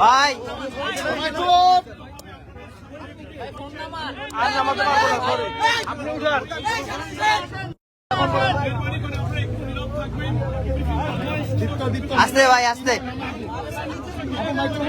ভাই। আসতে ভাই আসতে। ওয়ালাইকুম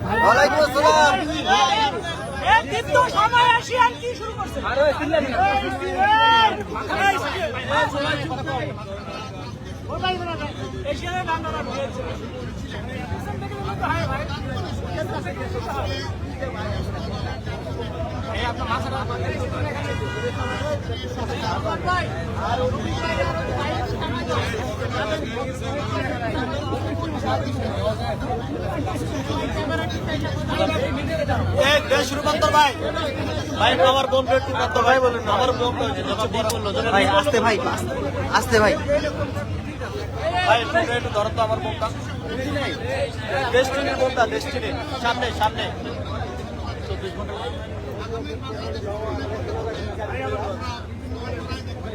আসসালাম। দীপ্ত সময় আসিয়ান কি এশিয়ানের নাম নাম ভাই। আমার বোনটা একটু কত ভাই বলেন আমার বোনটা ভাই আসতে ভাই আসতে ভাই। ভাই একটু ধরো তো আমার বোনটা। ডেস্টিনির বোনটা ডেস্টিনি সামনে সামনে।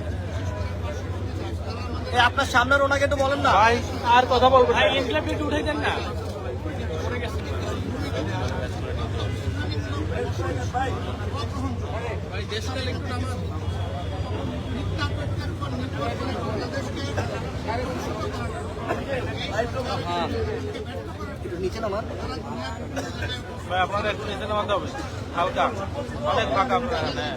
এই আপনার সামনের ওনাকে একটু বলেন না। ভাই আর কথা বলব ভাই এনক্লেভ একটু উঠে দেন না? একটু নিচে নামান ভাই আপনাদের একটু নিচে নামাতে হবে। হালকা। অনেক ফাঁকা আপনারা হ্যাঁ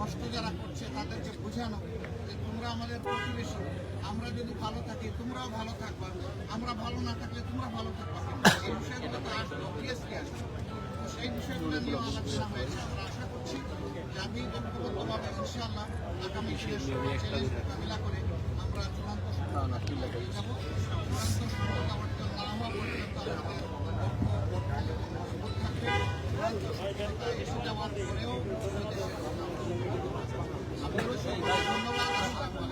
কষ্ট যারা করছে তাদেরকে বোঝানো যে তোমরা আমাদের প্রতিবেশী আমরা যদি ভালো থাকি তোমরাও ভালো থাকবা। আমরা ভালো না থাকলে তোমরা ভালো থাকবা। এই বিষয়গুলো তো আসবে অবভিয়াসলি আসবে। সেই বিষয়গুলো নিয়েও আলোচনা হয়েছে। আমরা আশা করছি যে আমি ব্যক্তিগতভাবে ইনশাআল্লাহ আগামী চ্যালেঞ্জ মোকাবিলা করে আমরা চূড়ান্ত সফলতা যাব চূড়ান্ত সফলতা অর্জন না হওয়া পর্যন্ত আমাদের মজবুত থাকবে। চূড়ান্ত সফলতা এসে যাওয়ার পরেও